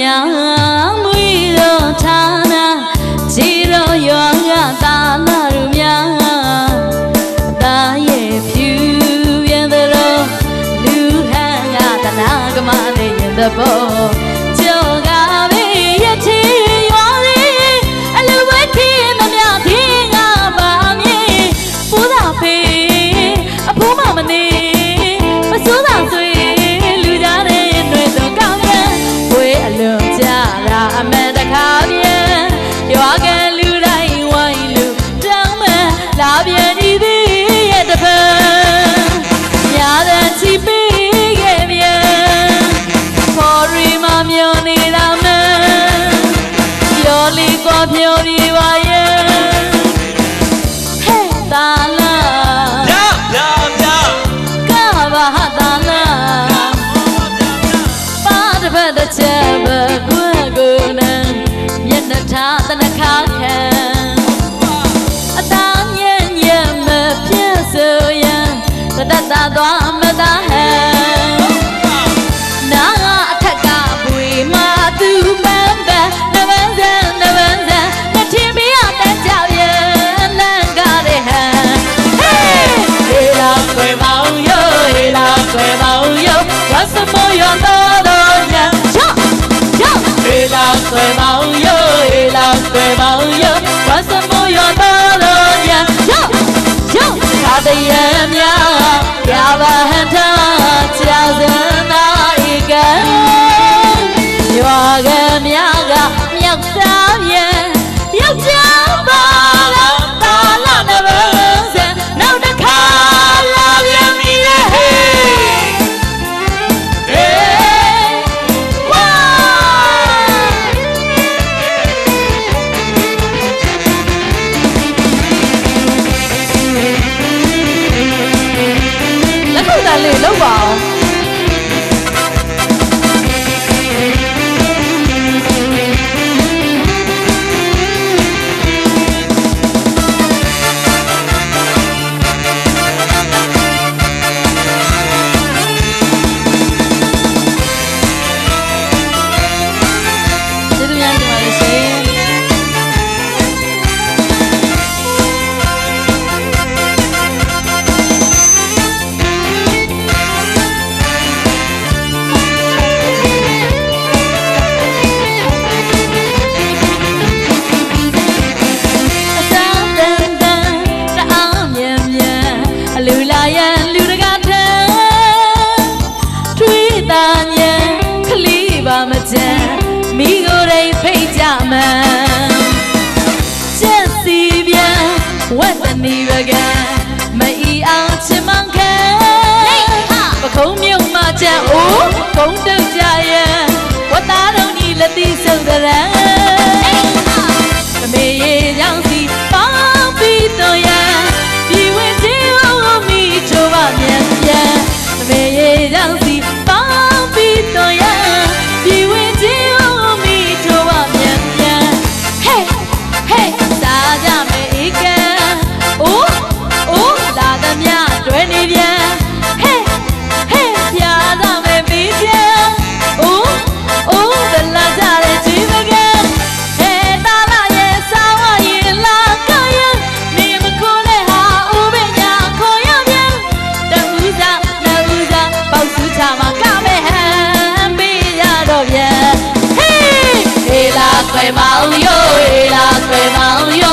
များမွေတော်ဌာနခြေတော်ရွာကသာနာတို့များတာရဲ့ဖြူပြန်တော်လူဟန်ကတနာကမလေးရင်တဲ့ဘော ရီမမျောနေတာမန်ပြောလီကွာပြောလီပါရဲ့ဟဲ့တာလာရရရကဘာဟာတာလာပါတပတ်တစ်ချက်ဘကွယ်ကိုနံမျက်နှာထားတနခါခံအသားညံ့ညံ့မပြတ်ဆိုရန်တတတသွားမ များရပါ လက်ခုပ်တန်လေးလောက်ပါအောင် မကြမ်းမိကိုယ်တိုင်ဖိတ်ကြမှန်ချက်စီပြန်ဝတ်တနီပကံမအီအောင်ချင်မခံပခုံးမြုံမကြံအိုးကုန်းတုတ်ကြရန်ဝတ်သားတော်ကြီးလက်သီးစုပ်တဲ့ရန်အမေရေကြောင့်စီပေါင်းပြီးတော့ရန်ဒီဝင်ချင်းအောင်မိချိုးပါမြန်ပြန်အမေရေကြောင့် တော့ပြန်ဟေးဟေးလာ